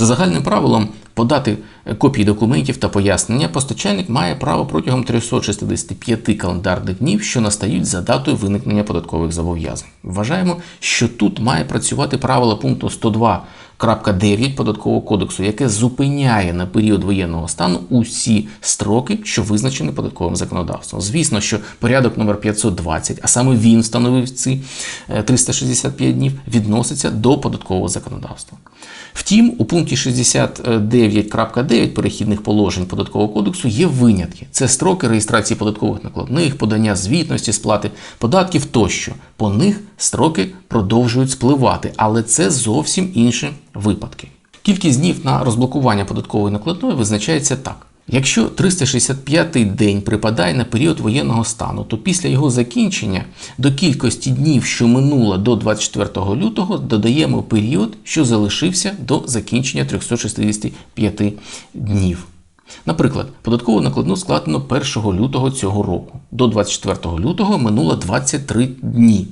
За загальним правилом подати копії документів та пояснення постачальник має право протягом 365 календарних днів, що настають за датою виникнення податкових зобов'язань. Вважаємо, що тут має працювати правило пункту 102.9 податкового кодексу, яке зупиняє на період воєнного стану усі строки, що визначені податковим законодавством. Звісно, що порядок номер 520, а саме він встановив ці е, 365 днів, відноситься до податкового законодавства. Втім, у пункті 69.9 перехідних положень податкового кодексу є винятки. Це строки реєстрації податкових накладних, подання звітності, сплати податків тощо. По них строки продовжують спливати, але це зовсім інші випадки. Кількість днів на розблокування податкової накладної визначається так. Якщо 365-й день припадає на період воєнного стану, то після його закінчення до кількості днів, що минуло до 24 лютого, додаємо період, що залишився до закінчення 365 днів. Наприклад, податкову накладну складено 1 лютого цього року. До 24 лютого минуло 23 дні.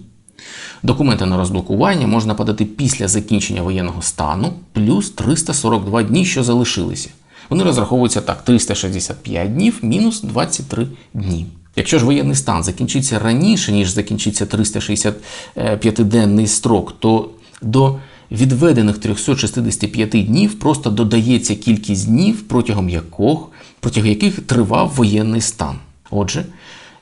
Документи на розблокування можна подати після закінчення воєнного стану плюс 342 дні, що залишилися. Вони розраховуються так: 365 днів мінус 23 дні. Якщо ж воєнний стан закінчиться раніше, ніж закінчиться 365-денний строк, то до відведених 365 днів просто додається кількість днів, протягом яких, протягом яких тривав воєнний стан. Отже,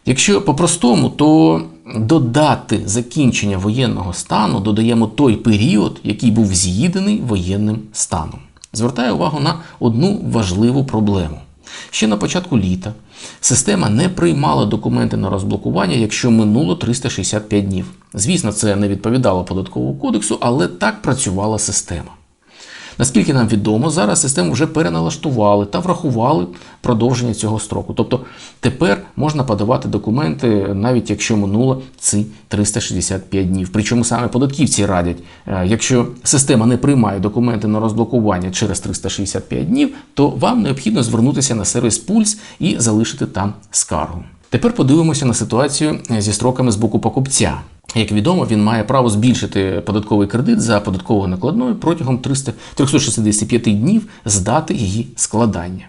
якщо по-простому, то до дати закінчення воєнного стану додаємо той період, який був з'їдений воєнним станом. Звертаю увагу на одну важливу проблему. Ще на початку літа система не приймала документи на розблокування, якщо минуло 365 днів. Звісно, це не відповідало податковому кодексу, але так працювала система. Наскільки нам відомо, зараз систему вже переналаштували та врахували продовження цього строку. Тобто тепер можна подавати документи, навіть якщо минуло ці 365 днів. Причому саме податківці радять, е, якщо система не приймає документи на розблокування через 365 днів, то вам необхідно звернутися на сервіс Пульс і залишити там скаргу. Тепер подивимося на ситуацію зі строками з боку покупця. Як відомо, він має право збільшити податковий кредит за податковою накладною протягом 300 365 днів з дати її складання.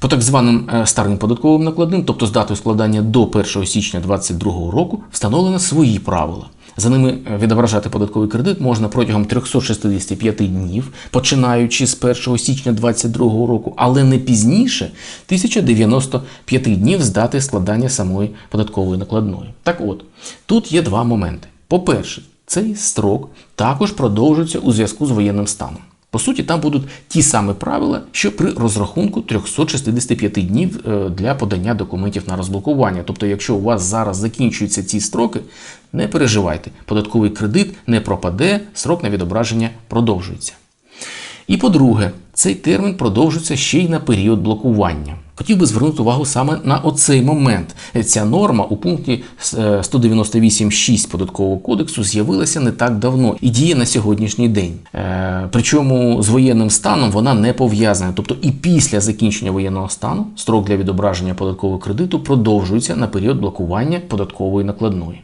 По так званим е, старим податковим накладним, тобто з датою складання до 1 січня 2022 року, встановлено свої правила. За ними е, відображати податковий кредит можна протягом 365 днів, починаючи з 1 січня 2022 року, але не пізніше 1095 днів з дати складання самої податкової накладної. Так от, тут є два моменти. По-перше, цей строк також продовжується у зв'язку з воєнним станом. По суті, там будуть ті самі правила, що при розрахунку 365 днів е, для подання документів на розблокування. Тобто, якщо у вас зараз закінчуються ці строки, не переживайте, податковий кредит не пропаде, срок на відображення продовжується. І по-друге, цей термін продовжується ще й на період блокування. Хотів би звернути увагу саме на оцей момент. Ця норма у пункті е, 198.6 податкового кодексу з'явилася не так давно і діє на сьогоднішній день. Е, Причому з воєнним станом вона не пов'язана. Тобто і після закінчення воєнного стану строк для відображення податкового кредиту продовжується на період блокування податкової накладної.